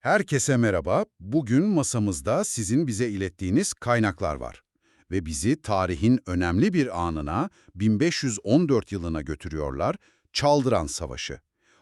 Herkese merhaba. Bugün masamızda sizin bize ilettiğiniz kaynaklar var. Ve bizi tarihin önemli bir anına 1514 yılına götürüyorlar. Çaldıran Savaşı.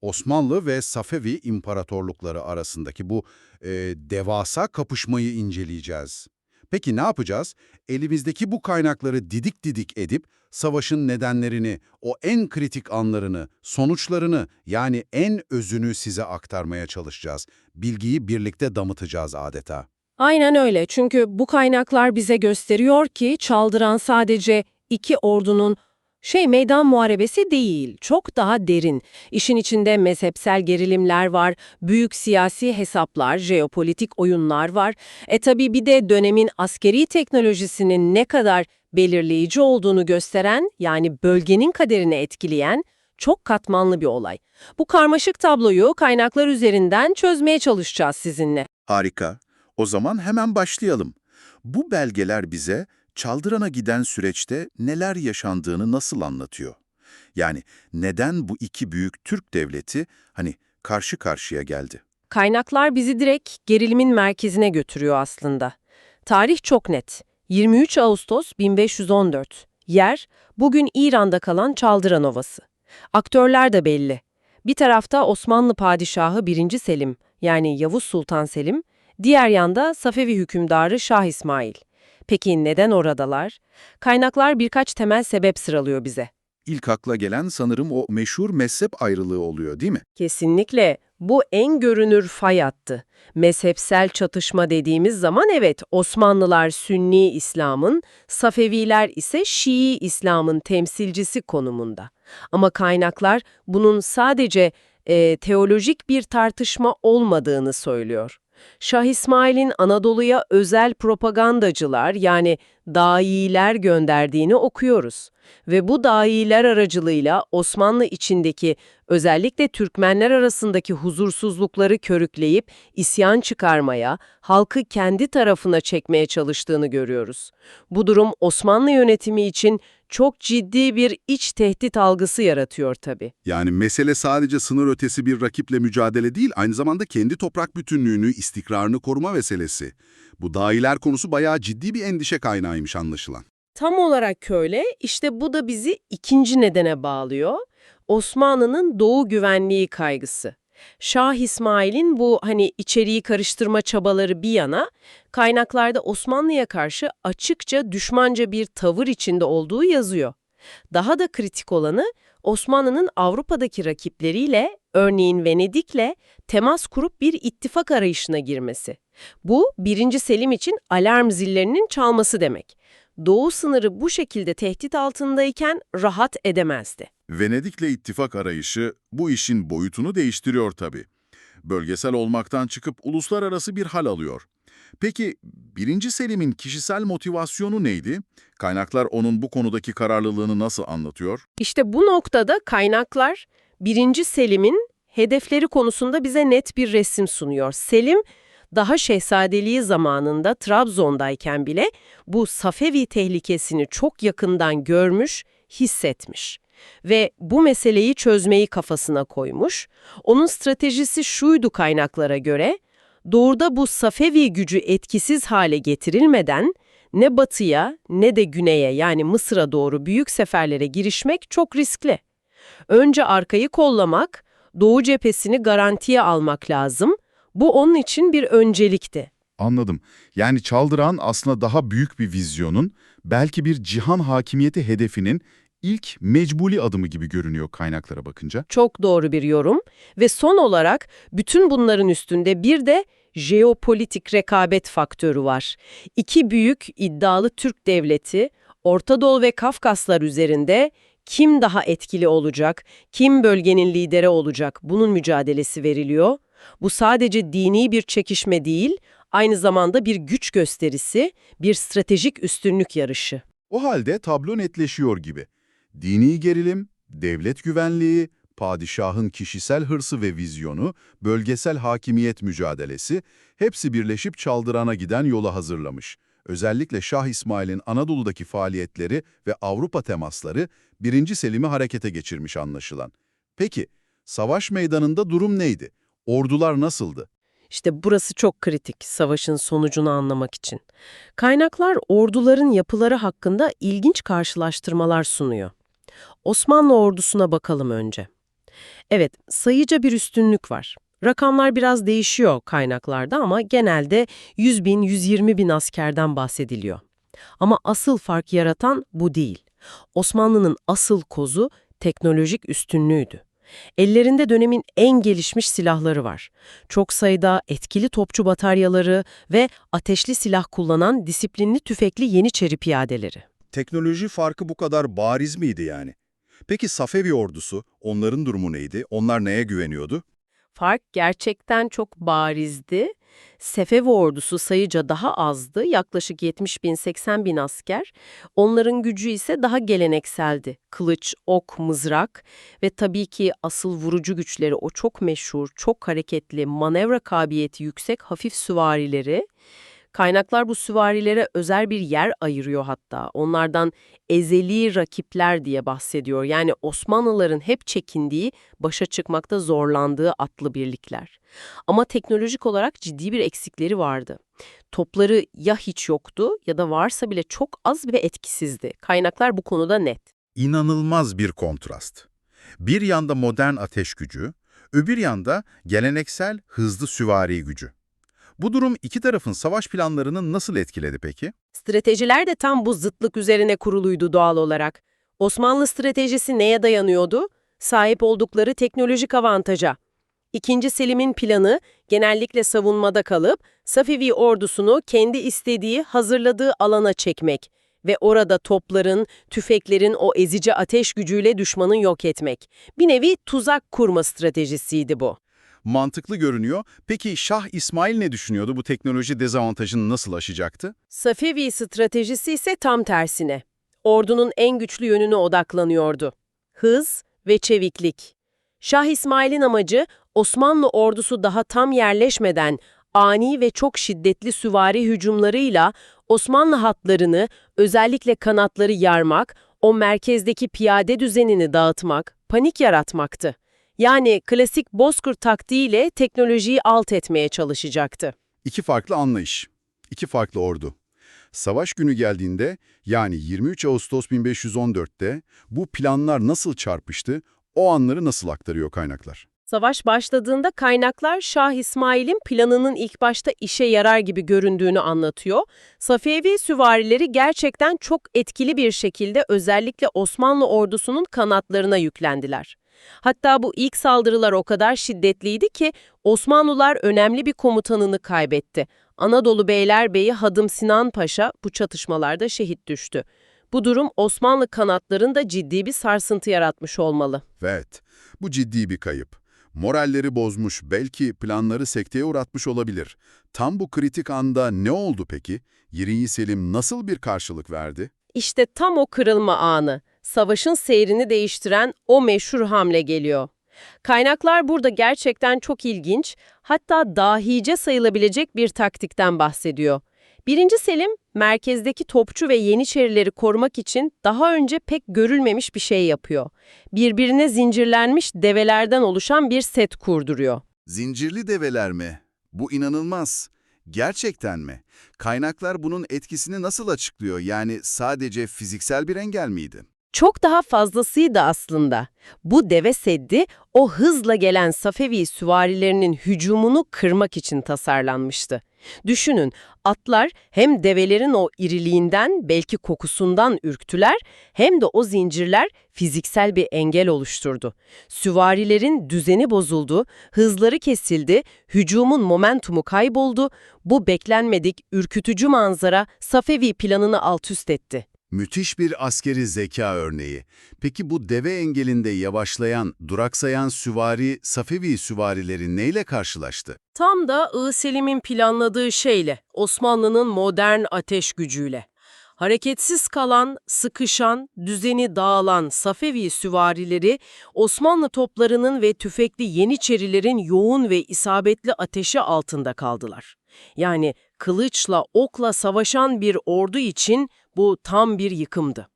Osmanlı ve Safevi imparatorlukları arasındaki bu e, devasa kapışmayı inceleyeceğiz. Peki ne yapacağız? Elimizdeki bu kaynakları didik didik edip savaşın nedenlerini, o en kritik anlarını, sonuçlarını yani en özünü size aktarmaya çalışacağız. Bilgiyi birlikte damıtacağız adeta. Aynen öyle çünkü bu kaynaklar bize gösteriyor ki çaldıran sadece iki ordunun şey meydan muharebesi değil, çok daha derin. İşin içinde mezhepsel gerilimler var, büyük siyasi hesaplar, jeopolitik oyunlar var. E tabi bir de dönemin askeri teknolojisinin ne kadar belirleyici olduğunu gösteren yani bölgenin kaderini etkileyen çok katmanlı bir olay. Bu karmaşık tabloyu kaynaklar üzerinden çözmeye çalışacağız sizinle. Harika. O zaman hemen başlayalım. Bu belgeler bize Çaldıran'a giden süreçte neler yaşandığını nasıl anlatıyor? Yani neden bu iki büyük Türk devleti hani karşı karşıya geldi? Kaynaklar bizi direkt gerilimin merkezine götürüyor aslında. Tarih çok net. 23 Ağustos 1514. Yer, bugün İran'da kalan Çaldıran Ovası. Aktörler de belli. Bir tarafta Osmanlı Padişahı 1. Selim, yani Yavuz Sultan Selim, diğer yanda Safevi hükümdarı Şah İsmail. Peki neden oradalar? Kaynaklar birkaç temel sebep sıralıyor bize. İlk akla gelen sanırım o meşhur mezhep ayrılığı oluyor değil mi? Kesinlikle bu en görünür fay hattı. Mezhepsel çatışma dediğimiz zaman evet Osmanlılar Sünni İslam'ın, Safeviler ise Şii İslam'ın temsilcisi konumunda. Ama kaynaklar bunun sadece e, teolojik bir tartışma olmadığını söylüyor. Şah İsmail'in Anadolu'ya özel propagandacılar yani dayiler gönderdiğini okuyoruz. Ve bu dayiler aracılığıyla Osmanlı içindeki özellikle Türkmenler arasındaki huzursuzlukları körükleyip isyan çıkarmaya, halkı kendi tarafına çekmeye çalıştığını görüyoruz. Bu durum Osmanlı yönetimi için çok ciddi bir iç tehdit algısı yaratıyor tabii. Yani mesele sadece sınır ötesi bir rakiple mücadele değil, aynı zamanda kendi toprak bütünlüğünü, istikrarını koruma meselesi. Bu dahiler konusu bayağı ciddi bir endişe kaynağıymış anlaşılan. Tam olarak öyle. İşte bu da bizi ikinci nedene bağlıyor. Osmanlı'nın doğu güvenliği kaygısı. Şah İsmail'in bu hani içeriği karıştırma çabaları bir yana, kaynaklarda Osmanlı'ya karşı açıkça düşmanca bir tavır içinde olduğu yazıyor. Daha da kritik olanı Osmanlı'nın Avrupa'daki rakipleriyle, örneğin Venedik'le temas kurup bir ittifak arayışına girmesi. Bu 1. Selim için alarm zillerinin çalması demek. Doğu sınırı bu şekilde tehdit altındayken rahat edemezdi. Venedik'le ittifak arayışı bu işin boyutunu değiştiriyor tabii. Bölgesel olmaktan çıkıp uluslararası bir hal alıyor. Peki 1. Selim'in kişisel motivasyonu neydi? Kaynaklar onun bu konudaki kararlılığını nasıl anlatıyor? İşte bu noktada kaynaklar 1. Selim'in hedefleri konusunda bize net bir resim sunuyor. Selim daha şehzadeliği zamanında Trabzon'dayken bile bu Safevi tehlikesini çok yakından görmüş, hissetmiş ve bu meseleyi çözmeyi kafasına koymuş. Onun stratejisi şuydu kaynaklara göre, doğuda bu Safevi gücü etkisiz hale getirilmeden ne batıya ne de güneye yani Mısır'a doğru büyük seferlere girişmek çok riskli. Önce arkayı kollamak, doğu cephesini garantiye almak lazım. Bu onun için bir öncelikti. Anladım. Yani Çaldıran aslında daha büyük bir vizyonun, belki bir cihan hakimiyeti hedefinin ilk mecbuli adımı gibi görünüyor kaynaklara bakınca. Çok doğru bir yorum. Ve son olarak bütün bunların üstünde bir de jeopolitik rekabet faktörü var. İki büyük iddialı Türk devleti, Orta Doğu ve Kafkaslar üzerinde kim daha etkili olacak, kim bölgenin lideri olacak bunun mücadelesi veriliyor. Bu sadece dini bir çekişme değil, aynı zamanda bir güç gösterisi, bir stratejik üstünlük yarışı. O halde tablo netleşiyor gibi. Dini gerilim, devlet güvenliği, padişahın kişisel hırsı ve vizyonu, bölgesel hakimiyet mücadelesi hepsi birleşip Çaldıran'a giden yola hazırlamış. Özellikle Şah İsmail'in Anadolu'daki faaliyetleri ve Avrupa temasları 1. Selim'i harekete geçirmiş anlaşılan. Peki, savaş meydanında durum neydi? Ordular nasıldı? İşte burası çok kritik savaşın sonucunu anlamak için. Kaynaklar orduların yapıları hakkında ilginç karşılaştırmalar sunuyor. Osmanlı ordusuna bakalım önce. Evet, sayıca bir üstünlük var. Rakamlar biraz değişiyor kaynaklarda ama genelde 100 bin, 120 bin askerden bahsediliyor. Ama asıl fark yaratan bu değil. Osmanlı'nın asıl kozu teknolojik üstünlüğüydü. Ellerinde dönemin en gelişmiş silahları var. Çok sayıda etkili topçu bataryaları ve ateşli silah kullanan disiplinli tüfekli Yeniçeri piyadeleri. Teknoloji farkı bu kadar bariz miydi yani? Peki Safevi ordusu, onların durumu neydi? Onlar neye güveniyordu? Fark gerçekten çok barizdi. Sefevi ordusu sayıca daha azdı, yaklaşık 70 bin 80 bin asker. Onların gücü ise daha gelenekseldi. Kılıç, ok, mızrak ve tabii ki asıl vurucu güçleri o çok meşhur, çok hareketli, manevra kabiliyeti yüksek hafif süvarileri. Kaynaklar bu süvarilere özel bir yer ayırıyor hatta. Onlardan ezeli rakipler diye bahsediyor. Yani Osmanlıların hep çekindiği, başa çıkmakta zorlandığı atlı birlikler. Ama teknolojik olarak ciddi bir eksikleri vardı. Topları ya hiç yoktu ya da varsa bile çok az ve etkisizdi. Kaynaklar bu konuda net. İnanılmaz bir kontrast. Bir yanda modern ateş gücü, öbür yanda geleneksel hızlı süvari gücü. Bu durum iki tarafın savaş planlarını nasıl etkiledi peki? Stratejiler de tam bu zıtlık üzerine kuruluydu doğal olarak. Osmanlı stratejisi neye dayanıyordu? Sahip oldukları teknolojik avantaja. İkinci Selim'in planı genellikle savunmada kalıp Safevi ordusunu kendi istediği, hazırladığı alana çekmek ve orada topların, tüfeklerin o ezici ateş gücüyle düşmanı yok etmek. Bir nevi tuzak kurma stratejisiydi bu. Mantıklı görünüyor. Peki Şah İsmail ne düşünüyordu? Bu teknoloji dezavantajını nasıl aşacaktı? Safevi stratejisi ise tam tersine. Ordunun en güçlü yönüne odaklanıyordu. Hız ve çeviklik. Şah İsmail'in amacı Osmanlı ordusu daha tam yerleşmeden ani ve çok şiddetli süvari hücumlarıyla Osmanlı hatlarını, özellikle kanatları yarmak, o merkezdeki piyade düzenini dağıtmak, panik yaratmaktı. Yani klasik Bozkır taktiğiyle teknolojiyi alt etmeye çalışacaktı. İki farklı anlayış, iki farklı ordu. Savaş günü geldiğinde yani 23 Ağustos 1514'te bu planlar nasıl çarpıştı, o anları nasıl aktarıyor kaynaklar? Savaş başladığında kaynaklar Şah İsmail'in planının ilk başta işe yarar gibi göründüğünü anlatıyor. Safevi süvarileri gerçekten çok etkili bir şekilde özellikle Osmanlı ordusunun kanatlarına yüklendiler. Hatta bu ilk saldırılar o kadar şiddetliydi ki Osmanlılar önemli bir komutanını kaybetti. Anadolu Beylerbeyi Hadım Sinan Paşa bu çatışmalarda şehit düştü. Bu durum Osmanlı kanatlarında ciddi bir sarsıntı yaratmış olmalı. Evet, bu ciddi bir kayıp. Moralleri bozmuş, belki planları sekteye uğratmış olabilir. Tam bu kritik anda ne oldu peki? 20. Selim nasıl bir karşılık verdi? İşte tam o kırılma anı, savaşın seyrini değiştiren o meşhur hamle geliyor. Kaynaklar burada gerçekten çok ilginç, hatta dahice sayılabilecek bir taktikten bahsediyor. Birinci Selim, merkezdeki topçu ve yeniçerileri korumak için daha önce pek görülmemiş bir şey yapıyor. Birbirine zincirlenmiş develerden oluşan bir set kurduruyor. Zincirli develer mi? Bu inanılmaz. Gerçekten mi? Kaynaklar bunun etkisini nasıl açıklıyor? Yani sadece fiziksel bir engel miydi? Çok daha fazlasıydı aslında. Bu deve seddi o hızla gelen Safevi süvarilerinin hücumunu kırmak için tasarlanmıştı. Düşünün, atlar hem develerin o iriliğinden belki kokusundan ürktüler hem de o zincirler fiziksel bir engel oluşturdu. Süvarilerin düzeni bozuldu, hızları kesildi, hücumun momentumu kayboldu. Bu beklenmedik, ürkütücü manzara Safevi planını altüst etti. Müthiş bir askeri zeka örneği. Peki bu deve engelinde yavaşlayan, duraksayan süvari, Safevi süvarileri neyle karşılaştı? Tam da I. Planladığı şeyle, Osmanlı'nın modern ateş gücüyle. Hareketsiz kalan, sıkışan, düzeni dağılan Safevi süvarileri, Osmanlı toplarının ve tüfekli Yeniçerilerin yoğun ve isabetli ateşi altında kaldılar. Yani kılıçla, okla savaşan bir ordu için bu tam bir yıkımdı.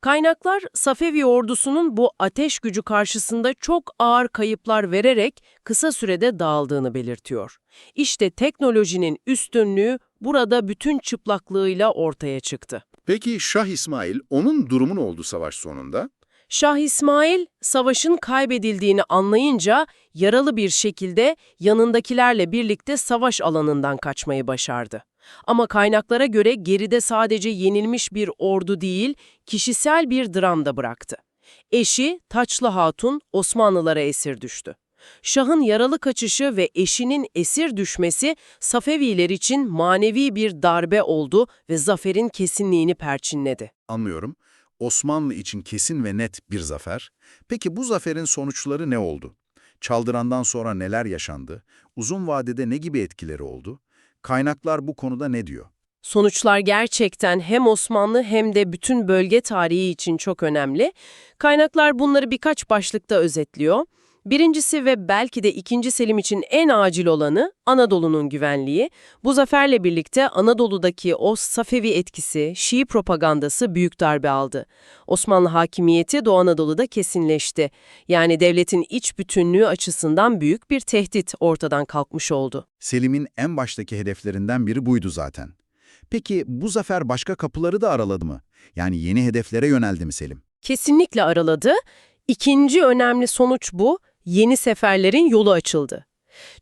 Kaynaklar Safevi ordusunun bu ateş gücü karşısında çok ağır kayıplar vererek kısa sürede dağıldığını belirtiyor. İşte teknolojinin üstünlüğü burada bütün çıplaklığıyla ortaya çıktı. Peki Şah İsmail, onun durumu ne oldu savaş sonunda? Şah İsmail, savaşın kaybedildiğini anlayınca yaralı bir şekilde yanındakilerle birlikte savaş alanından kaçmayı başardı. Ama kaynaklara göre geride sadece yenilmiş bir ordu değil, kişisel bir dram da bıraktı. Eşi Taçlı Hatun Osmanlılara esir düştü. Şah'ın yaralı kaçışı ve eşinin esir düşmesi Safeviler için manevi bir darbe oldu ve zaferin kesinliğini perçinledi. Anlıyorum. Osmanlı için kesin ve net bir zafer. Peki bu zaferin sonuçları ne oldu? Çaldıran'dan sonra neler yaşandı? Uzun vadede ne gibi etkileri oldu? Kaynaklar bu konuda ne diyor? Sonuçlar gerçekten hem Osmanlı hem de bütün bölge tarihi için çok önemli. Kaynaklar bunları birkaç başlıkta özetliyor. Birincisi ve belki de ikinci Selim için en acil olanı Anadolu'nun güvenliği. Bu zaferle birlikte Anadolu'daki o Safevi etkisi, Şii propagandası büyük darbe aldı. Osmanlı hakimiyeti Doğu Anadolu'da kesinleşti. Yani devletin iç bütünlüğü açısından büyük bir tehdit ortadan kalkmış oldu. Selim'in en baştaki hedeflerinden biri buydu zaten. Peki bu zafer başka kapıları da araladı mı? Yani yeni hedeflere yöneldi mi Selim? kesinlikle araladı. İkinci önemli sonuç bu, yeni seferlerin yolu açıldı.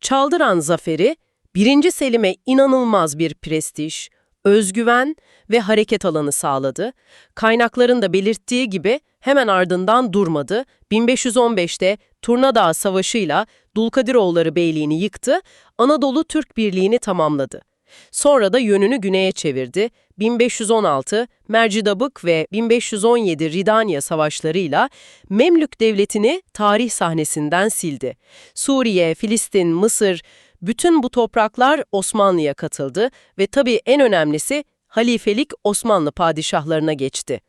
Çaldıran zaferi, 1. Selim'e inanılmaz bir prestij, özgüven ve hareket alanı sağladı. Kaynakların da belirttiği gibi hemen ardından durmadı. 1515'te Turnadağ Savaşı'yla Dulkadiroğulları Beyliğini yıktı, Anadolu Türk Birliği'ni tamamladı. Sonra da yönünü güneye çevirdi. 1516 Mercidabık ve 1517 Ridanya savaşlarıyla Memlük devletini tarih sahnesinden sildi. Suriye, Filistin, Mısır, bütün bu topraklar Osmanlı'ya katıldı ve tabii en önemlisi halifelik Osmanlı padişahlarına geçti.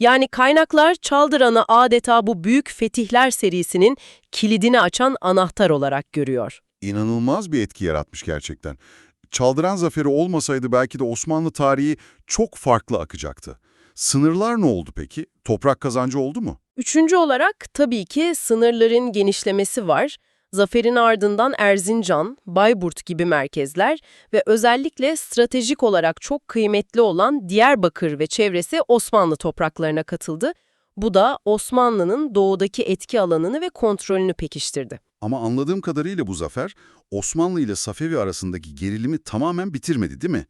Yani kaynaklar Çaldıran'ı adeta bu büyük fetihler serisinin kilidini açan anahtar olarak görüyor. İnanılmaz bir etki yaratmış gerçekten. Çaldıran zaferi olmasaydı belki de Osmanlı tarihi çok farklı akacaktı. Sınırlar ne oldu peki? Toprak kazancı oldu mu? Üçüncü olarak tabii ki sınırların genişlemesi var. Zaferin ardından Erzincan, Bayburt gibi merkezler ve özellikle stratejik olarak çok kıymetli olan Diyarbakır ve çevresi Osmanlı topraklarına katıldı. Bu da Osmanlı'nın doğudaki etki alanını ve kontrolünü pekiştirdi. Ama anladığım kadarıyla bu zafer Osmanlı ile Safevi arasındaki gerilimi tamamen bitirmedi değil mi?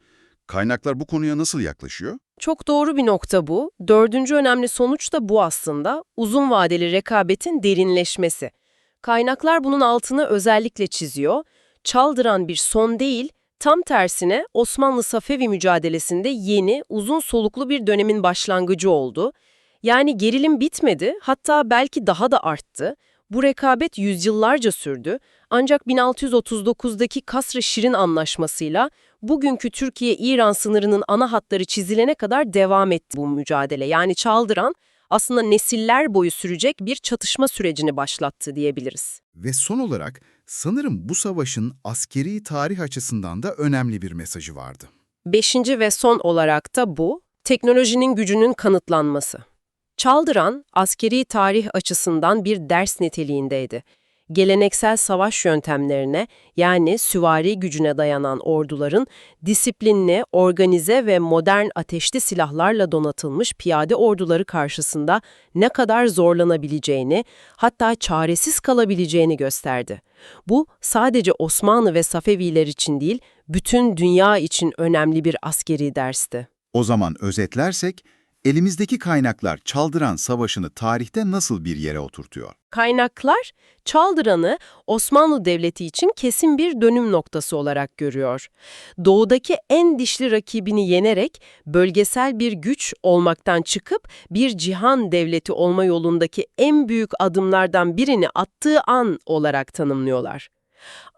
Kaynaklar bu konuya nasıl yaklaşıyor? Çok doğru bir nokta bu. Dördüncü önemli sonuç da bu aslında. Uzun vadeli rekabetin derinleşmesi. Kaynaklar bunun altını özellikle çiziyor. Çaldıran bir son değil, tam tersine Osmanlı-Safevi mücadelesinde yeni, uzun soluklu bir dönemin başlangıcı oldu. Yani gerilim bitmedi, hatta belki daha da arttı. Bu rekabet yüzyıllarca sürdü. Ancak 1639'daki Kasr-ı Şirin Anlaşması'yla bugünkü Türkiye-İran sınırının ana hatları çizilene kadar devam etti bu mücadele. Yani Çaldıran aslında nesiller boyu sürecek bir çatışma sürecini başlattı diyebiliriz. Ve son olarak sanırım bu savaşın askeri tarih açısından da önemli bir mesajı vardı. Beşinci ve son olarak da bu, teknolojinin gücünün kanıtlanması. Çaldıran, askeri tarih açısından bir ders niteliğindeydi. Geleneksel savaş yöntemlerine, yani süvari gücüne dayanan orduların, disiplinli, organize ve modern ateşli silahlarla donatılmış piyade orduları karşısında ne kadar zorlanabileceğini, hatta çaresiz kalabileceğini gösterdi. Bu, sadece Osmanlı ve Safeviler için değil, bütün dünya için önemli bir askeri dersti. O zaman özetlersek, elimizdeki kaynaklar Çaldıran Savaşı'nı tarihte nasıl bir yere oturtuyor? Kaynaklar, Çaldıran'ı Osmanlı Devleti için kesin bir dönüm noktası olarak görüyor. Doğudaki en dişli rakibini yenerek bölgesel bir güç olmaktan çıkıp bir cihan devleti olma yolundaki en büyük adımlardan birini attığı an olarak tanımlıyorlar.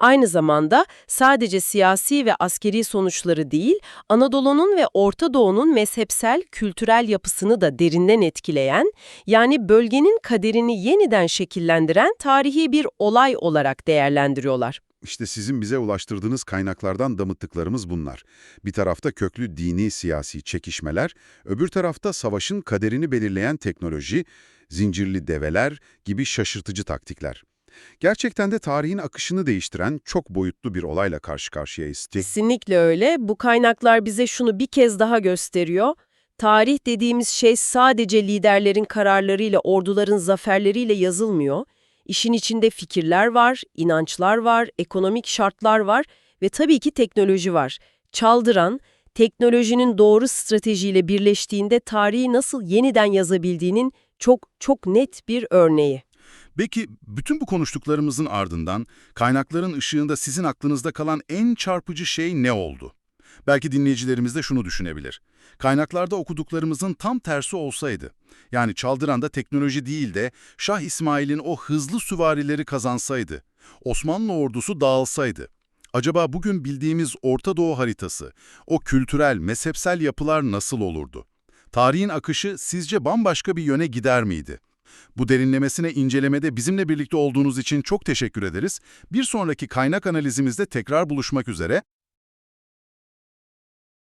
Aynı zamanda sadece siyasi ve askeri sonuçları değil, Anadolu'nun ve Orta Doğu'nun mezhepsel, kültürel yapısını da derinden etkileyen, yani bölgenin kaderini yeniden şekillendiren tarihi bir olay olarak değerlendiriyorlar. İşte sizin bize ulaştırdığınız kaynaklardan damıttıklarımız bunlar. Bir tarafta köklü dini siyasi çekişmeler, öbür tarafta savaşın kaderini belirleyen teknoloji, zincirli develer gibi şaşırtıcı taktikler. Gerçekten de tarihin akışını değiştiren çok boyutlu bir olayla karşı karşıyayız. Kesinlikle öyle. Bu kaynaklar bize şunu bir kez daha gösteriyor. Tarih dediğimiz şey sadece liderlerin kararlarıyla, orduların zaferleriyle yazılmıyor. İşin içinde fikirler var, inançlar var, ekonomik şartlar var ve tabii ki teknoloji var. Çaldıran, teknolojinin doğru stratejiyle birleştiğinde tarihi nasıl yeniden yazabildiğinin çok çok net bir örneği. Peki bütün bu konuştuklarımızın ardından kaynakların ışığında sizin aklınızda kalan en çarpıcı şey ne oldu? Belki dinleyicilerimiz de şunu düşünebilir. Kaynaklarda okuduklarımızın tam tersi olsaydı, yani Çaldıran'da teknoloji değil de Şah İsmail'in o hızlı süvarileri kazansaydı, Osmanlı ordusu dağılsaydı, acaba bugün bildiğimiz Orta Doğu haritası, o kültürel, mezhepsel yapılar nasıl olurdu? Tarihin akışı sizce bambaşka bir yöne gider miydi? Bu derinlemesine incelemede bizimle birlikte olduğunuz için çok teşekkür ederiz. Bir sonraki kaynak analizimizde tekrar buluşmak üzere.